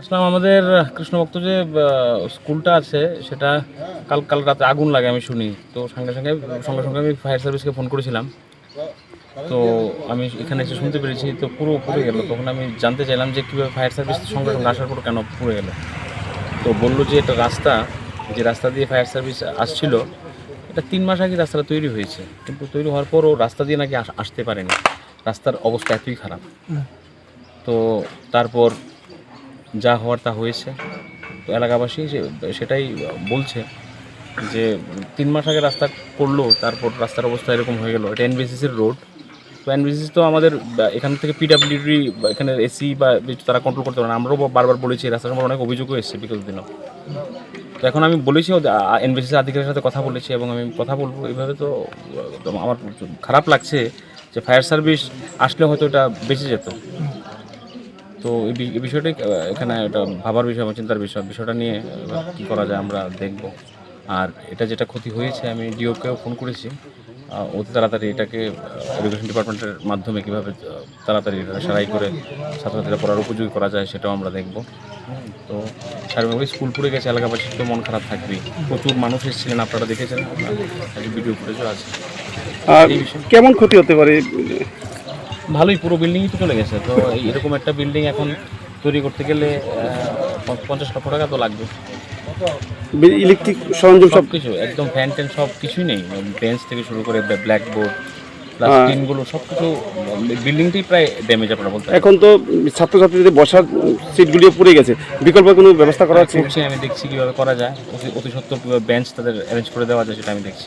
আসলাম আমাদের কৃষ্ণভক্ত যে স্কুলটা আছে সেটা কাল কাল রাতে আগুন লাগে আমি শুনি। তো সঙ্গে সঙ্গে সঙ্গে সঙ্গে আমি ফায়ার সার্ভিসকে ফোন করেছিলাম। তো আমি এখানে এসে শুনতে পেরেছি তো পুরো পুড়ে গেল। তখন আমি জানতে চাইলাম যে কীভাবে ফায়ার সার্ভিস সঙ্গে সঙ্গে আসার পর কেন পুড়ে গেল। তো বলল যে এটা রাস্তা যে রাস্তা দিয়ে ফায়ার সার্ভিস আসছিল এটা তিন মাস আগে রাস্তাটা তৈরি হয়েছে। কিন্তু তৈরি হওয়ার পরও রাস্তা দিয়ে নাকি আসতে পারেনি। রাস্তার অবস্থা এতই খারাপ। তো তারপর যা হওয়ার তা হয়েছে। তো এলাকাবাসী সেটাই বলছে যে, তিন মাস আগে রাস্তা করল তারপর রাস্তার অবস্থা এরকম হয়ে গেলো। এটা এনবিসিসির রোড তো এনবিসিসি তো আমাদের, এখান থেকে পিডাব্লিউডি এখানে এসি বা তারা কন্ট্রোল করতে পারে না। আমরাও বারবার বলেছি, এই রাস্তার সম্পর্কে অনেক অভিযোগও এসেছে বিগত দিনও তো এখন আমি বলেছি এনবিসিসি আধিকারিকের সাথে কথা বলেছি এবং আমি কথা বলব। এইভাবে তো আমার খারাপ লাগছে যে ফায়ার সার্ভিস আসলে হয়তো এটা বেঁচে যেত। তো এই বিষয়টাই এখানে একটা ভাবার বিষয় বা চিন্তার বিষয়। বিষয়টা নিয়ে কী করা যায় আমরা দেখব। আর এটা যেটা ক্ষতি হয়েছে আমি ডিওকেও ফোন করেছি। অতি তাড়াতাড়ি এটাকে এডুকেশন ডিপার্টমেন্টের মাধ্যমে কীভাবে তাড়াতাড়ি সারাই করে ছাত্রছাত্রীরা পড়ার উপযোগী করা যায় সেটাও আমরা দেখব। তো সার্বিকভাবে স্কুল পুড়ে গেছে এলাকাবাসীর তো মন খারাপ থাকবেই। প্রচুর মানুষ এসেছিলেন আপনারা দেখেছেন ভিডিও ফুটেজও আছে। কেমন ক্ষতি হতে পারে? ভালোই পুরো বিল্ডিংই তো চলে গেছে। তো এরকম একটা বিল্ডিং এখন তৈরি করতে গেলে পঞ্চাশ লক্ষ টাকা তো লাগবে। ইলেকট্রিক সরঞ্জাম সব কিছু একদম ফ্যান ট্যান সব কিছুই নেই। বেঞ্চ থেকে শুরু করে ব্ল্যাকবোর্ড প্লাস হ্যাঁ। টিনগুলো সব কিছু বিল্ডিংটাই প্রায় ড্যামেজ আপনারা বলতে এখন তো ছাত্রছাত্রীদের বসার সিটগুলিও পুড়ে গেছে বিকল্প কোনো ব্যবস্থা করা আছে? করছি আমি দেখছি কীভাবে করা যায়। অতি সত্তর বেঞ্চ তাদের অ্যারেঞ্জ করে দেওয়া যায় সেটা আমি দেখছি।